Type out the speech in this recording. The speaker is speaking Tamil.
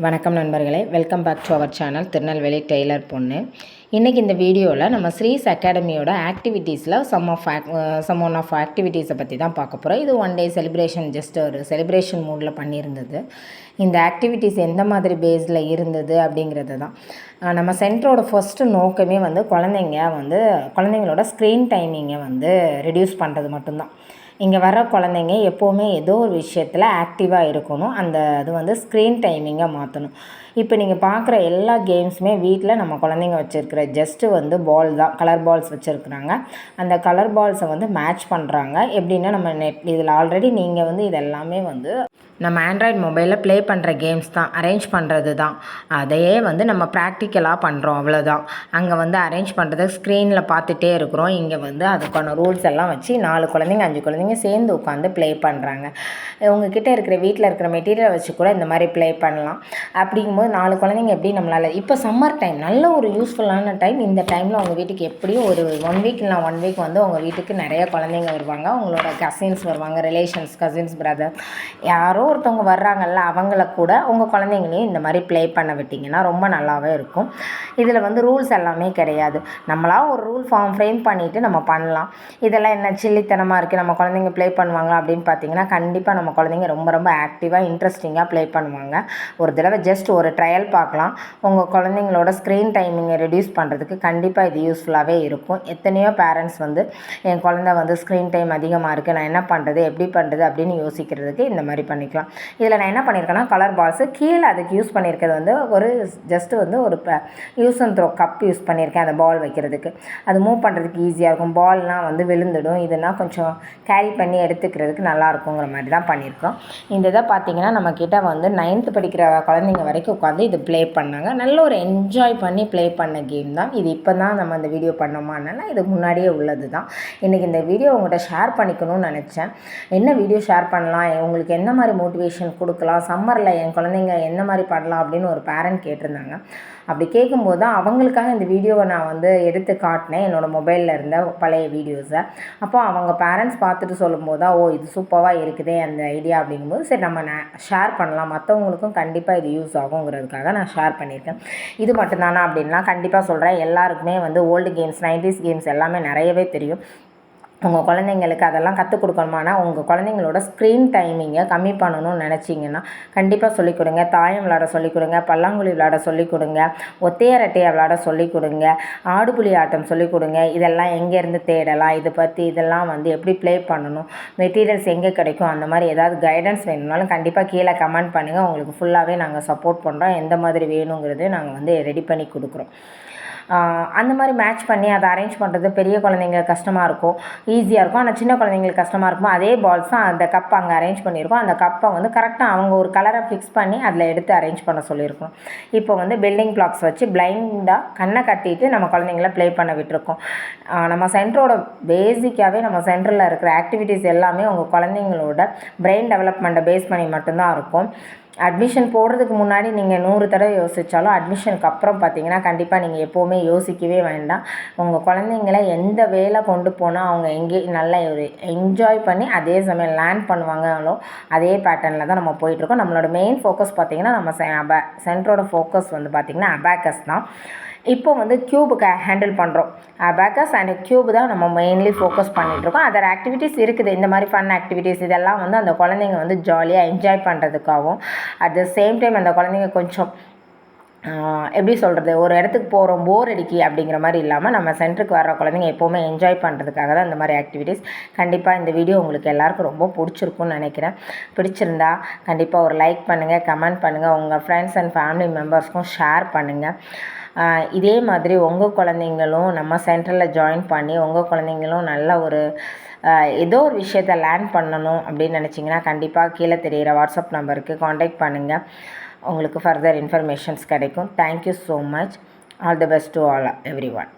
வணக்கம் நண்பர்களே welcome back to our channel Tirunelveli tailor பொண்ணு. இன்றைக்கி இந்த வீடியோவில் நம்ம ஸ்ரீஸ் அகாடமியோட ஆக்டிவிட்டீஸில் some of some one of ஆக்டிவிட்டீஸை பற்றி தான் பார்க்க போகிறோம் இது ஒன் டே செலிப்ரேஷன் ஜஸ்ட் ஒரு செலிப்ரேஷன் மூடில் பண்ணியிருந்தது. இந்த ஆக்டிவிட்டீஸ் எந்த மாதிரி பேஸில் இருந்தது அப்படிங்கிறது தான். நம்ம சென்டரோட ஃபஸ்ட்டு நோக்கமே வந்து குழந்தைங்க வந்து குழந்தைங்களோட ஸ்க்ரீன் டைமிங்கை வந்து ரெடியூஸ் பண்ணுறது மட்டும்தான். இங்கே வர குழந்தைங்க எப்போவுமே ஏதோ ஒரு விஷயத்தில் ஆக்டிவாக இருக்கணும். அந்த அது வந்து ஸ்க்ரீன் டைமிங்கை மாற்றணும் இப்போ நீங்கள் பார்க்குற எல்லா கேம்ஸுமே வீட்டில் நம்ம குழந்தைங்க வச்சுருக்கிற ஜஸ்ட்டு வந்து பால் தான் கலர் பால்ஸ் வச்சுருக்குறாங்க. அந்த கலர் பால்ஸை வந்து மேட்ச் பண்ணுறாங்க எப்படின்னா நம்ம நெட் இதில் ஆல்ரெடி நீங்கள் வந்து இதெல்லாமே வந்து நம்ம ஆண்ட்ராய்ட் மொபைலில் ப்ளே பண்ணுற கேம்ஸ் தான் அரேஞ்ச் பண்ணுறது தான். அதையே வந்து நம்ம ப்ராக்டிக்கலாக பண்ணுறோம் அவ்வளோதான் அங்கே வந்து அரேஞ்ச் பண்ணுறது ஸ்க்ரீனில் பார்த்துட்டே இருக்கிறோம். இங்கே வந்து அதுக்கான ரூல்ஸ் எல்லாம் வச்சு நாலு குழந்தைங்க அஞ்சு குழந்தைங்க சேர்ந்து உட்காந்து ப்ளே பண்ணுறாங்க உங்ககிட்ட இருக்கிற வீட்டில் இருக்கிற மெட்டீரியல் வச்சு கூட இந்த மாதிரி ப்ளே பண்ணலாம். அப்படிங்கும்போது நாலு குழந்தைங்க எப்படி நம்மளால் இப்போ சம்மர் டைம் நல்ல ஒரு யூஸ்ஃபுல்லான டைம் இந்த டைமில் உங்கள் வீட்டுக்கு எப்படியும் ஒரு ஒன் வீக் இல்லை ஒன் வீக் வந்து உங்கள் வீட்டுக்கு நிறைய குழந்தைங்க வருவாங்க. உங்களோட கசின்ஸ் வருவாங்க ரிலேஷன்ஸ் கசின்ஸ் பிரதர் யாரோ ஒருத்தவங்க வர்றாங்கல்ல அவங்கள கூட உங்கள் குழந்தைங்களையும் இந்த மாதிரி ப்ளே பண்ண விட்டிங்கன்னா ரொம்ப நல்லாவே இருக்கும். இதில் வந்து ரூல்ஸ் எல்லாமே கிடையாது. நம்மளாக ஒரு ரூல் ஃபார்ம் ஃப்ரேம் பண்ணிவிட்டு நம்ம பண்ணலாம். இதெல்லாம் என்ன சில்லித்தனமாக இருக்குது நம்ம குழந்தைங்க ப்ளே பண்ணுவாங்க அப்படின்னு பார்த்தீங்கன்னா கண்டிப்பாக நம்ம குழந்தைங்க ரொம்ப ரொம்ப ஆக்டிவாக இன்ட்ரெஸ்டிங்காக ப்ளே பண்ணுவாங்க. ஒரு தடவை ஜஸ்ட் ஒரு ட்ரையல் பார்க்கலாம். உங்கள் குழந்தைங்களோட ஸ்க்ரீன் டைமிங்கை ரெடியூஸ் பண்ணுறதுக்கு கண்டிப்பாக இது யூஸ்ஃபுல்லாகவே இருக்கும். எத்தனையோ பேரண்ட்ஸ் வந்து என் குழந்தை வந்து ஸ்க்ரீன் டைம் அதிகமாக இருக்குது நான் என்ன பண்ணுறது எப்படி பண்ணுறது அப்படின்னு யோசிக்கிறதுக்கு இந்த மாதிரி பண்ணிக்கலாம். பண்ணிக்கலாம். இதில் நான் என்ன பண்ணியிருக்கேன்னா கலர் பால்ஸு கீழே அதுக்கு யூஸ் பண்ணியிருக்கிறது வந்து ஒரு ஜஸ்ட்டு வந்து ஒரு use and throw cup use பண்ணியிருக்கேன் அந்த பால் வைக்கிறதுக்கு. அது மூவ் பண்ணுறதுக்கு ஈஸியாக இருக்கும். பால்லாம் வந்து விழுந்துடும். இதெல்லாம் கொஞ்சம் கேரி பண்ணி எடுத்துக்கிறதுக்கு நல்லா இருக்குங்கிற மாதிரி தான் பண்ணியிருக்கோம். இந்த இதை பார்த்திங்கன்னா நம்மக்கிட்ட வந்து நைன்த்து படிக்கிற குழந்தைங்க வரைக்கும் உட்காந்து இது ப்ளே பண்ணாங்க. நல்ல ஒரு என்ஜாய் பண்ணி ப்ளே பண்ண கேம் தான். இது இப்போ தான் நம்ம அந்த வீடியோ பண்ணோமானால இது முன்னாடியே உள்ளது தான். இன்றைக்கி இந்த வீடியோ உங்கள்கிட்ட ஷேர் பண்ணிக்கணும்னு நினச்சேன். என்ன வீடியோ ஷேர் பண்ணலாம்? உங்களுக்கு என்ன மாதிரி மோட்டிவேஷன் கொடுக்கலாம். சம்மரில் என் குழந்தைங்க என்ன மாதிரி பண்ணலாம் அப்படின்னு ஒரு பேரண்ட் கேட்டிருந்தாங்க. அப்படி கேட்கும்போது தான் அவங்களுக்காக இந்த வீடியோவை நான் வந்து எடுத்து காட்டினேன். என்னோடய மொபைலில் இருந்த பழைய வீடியோஸை அப்போ அவங்க பேரண்ட்ஸ் பார்த்துட்டு சொல்லும்போது தான் ஓ இது சூப்பராக இருக்குதே அந்த ஐடியா அப்படிங்கும்போது சரி நம்ம ஷேர் பண்ணலாம். மற்றவங்களுக்கும் கண்டிப்பாக இது யூஸ் ஆகுங்கிறதுக்காக நான் ஷேர் பண்ணியிருக்கேன். இது மட்டும்தானா? அப்படின்லாம் கண்டிப்பாக சொல்கிறேன் எல்லாருக்குமே வந்து ஓல்டு கேம்ஸ் நைன்டிஸ் கேம்ஸ் எல்லாமே நிறையவே தெரியும். உங்கள் குழந்தைங்களுக்கு அதெல்லாம் கற்றுக் கொடுக்கணுமானா உங்கள் குழந்தைங்களோட ஸ்க்ரீன் டைமிங்கை கம்மி பண்ணணும்னு நினச்சிங்கன்னா கண்டிப்பாக சொல்லிக் கொடுங்க. தாயம் விளாட சொல்லிக் கொடுங்க. பல்லாங்குழி விளாட சொல்லிக் கொடுங்க. ஒத்தையரட்டையை விளாட சொல்லிக் கொடுங்க. ஆடுபுலி ஆட்டம் சொல்லிக் கொடுங்க. இதெல்லாம் எங்கேருந்து தேடலாம்? இதை பற்றி இதெல்லாம் வந்து எப்படி ப்ளே பண்ணணும்? மெட்டீரியல்ஸ் எங்கே கிடைக்கும்? அந்த மாதிரி ஏதாவது கைடன்ஸ் வேணும்னாலும் கண்டிப்பாக கீழே கமெண்ட் பண்ணுங்கள் உங்களுக்கு ஃபுல்லாகவே நாங்கள் சப்போர்ட் பண்ணுறோம் எந்த மாதிரி வேணுங்கிறதையும் நாங்கள் வந்து ரெடி பண்ணி கொடுக்குறோம். அந்த மாதிரி மேட்ச் பண்ணி அதை அரேஞ்ச் பண்ணுறது பெரிய குழந்தைங்களுக்கு கஷ்டமாக இருக்கும். ஈஸியாக இருக்கும். ஆனால் சின்ன குழந்தைங்களுக்கு கஷ்டமாக இருக்கும் அதே பால்ஸ் தான் அந்த கப் அங்கே அரேஞ்ச் பண்ணியிருக்கோம். அந்த கப்பை வந்து கரெக்டாக அவங்க ஒரு கலரை ஃபிக்ஸ் பண்ணி அதில் எடுத்து அரேஞ்ச் பண்ண சொல்லியிருக்கோம். இப்போ வந்து பில்டிங் பிளாக்ஸ் வச்சு பிளைண்டாக கண்ணை கட்டிட்டு நம்ம குழந்தைங்கள ப்ளே பண்ண விட்டுருக்கோம். நம்ம சென்டரோட பேசிக்காகவே நம்ம சென்டரில் இருக்கிற ஆக்டிவிட்டீஸ் எல்லாமே உங்கள் குழந்தைங்களோட பிரெயின் டெவலப்மெண்ட்டை பேஸ் பண்ணி மட்டும்தான் இருக்கும். அட்மிஷன் போடுறதுக்கு முன்னாடி நீங்கள் நூறு தடவை யோசித்தாலும் அட்மிஷனுக்கு அப்புறம் பார்த்தீங்கன்னா கண்டிப்பாக நீங்கள் எப்போவுமே யோசிக்கவே வேண்டாம். உங்கள் குழந்தைங்கள எந்த வேலை கொண்டு போனால் அவங்க எங்கே நல்லா ஒரு என்ஜாய் பண்ணி அதே சமயம் லேர்ன் பண்ணுவாங்களோ அதே பேட்டர்னில் தான் நம்ம போயிட்டுருக்கோம் நம்மளோட மெயின் ஃபோக்கஸ் பார்த்திங்கன்னா நம்ம சென்டரோட ஃபோக்கஸ் வந்து பார்த்திங்கன்னா அபேக்கஸ் தான். இப்போ வந்து க்யூபுக்கு ஹேண்டில் பண்ணுறோம் அபேக்கஸ் அண்ட் க்யூப் தான் நம்ம மெயின்லி ஃபோக்கஸ் பண்ணிகிட்ருக்கோம் அதர் ஆக்டிவிட்டீஸ் இருக்குது. இந்த மாதிரி ஃபன் ஆக்டிவிட்டீஸ் இதெல்லாம் வந்து அந்த குழந்தைங்க வந்து ஜாலியாக என்ஜாய் பண்ணுறதுக்காகவும் அட் த சேம் டைம் அந்த குழந்தைங்க கொஞ்சம் எப்படி சொல்கிறது ஒரு இடத்துக்கு போகிறோம் போர் அடிக்கி அப்படிங்கிற மாதிரி இல்லாமல் நம்ம சென்டருக்கு வர குழந்தைங்க எப்போவுமே என்ஜாய் பண்ணுறதுக்காக தான் இந்த மாதிரி ஆக்டிவிட்டீஸ் கண்டிப்பாக இந்த வீடியோ உங்களுக்கு எல்லாருக்கும் ரொம்ப பிடிச்சிருக்கும்னு நினைக்கிறேன். பிடிச்சிருந்தா கண்டிப்பாக ஒரு லைக் பண்ணுங்கள் கமெண்ட் பண்ணுங்கள் உங்கள் ஃப்ரெண்ட்ஸ் அண்ட் ஃபேமிலி மெம்பர்ஸ்க்கும் ஷேர் பண்ணுங்கள் இதே மாதிரி உங்கள் குழந்தைங்களும் நம்ம சென்டரில் ஜாயின் பண்ணி உங்கள் குழந்தைங்களும் நல்ல ஒரு ஏதோ ஒரு விஷயத்த லேர்ன் பண்ணணும் அப்படின்னு நினச்சிங்கன்னா கண்டிப்பாக கீழே தெரிகிற வாட்ஸ்அப் நம்பருக்கு காண்டாக்ட் பண்ணுங்கள் உங்களுக்கு ஃபர்தர் இன்ஃபர்மேஷன்ஸ் கிடைக்கும். Thank you so much all the best to all everyone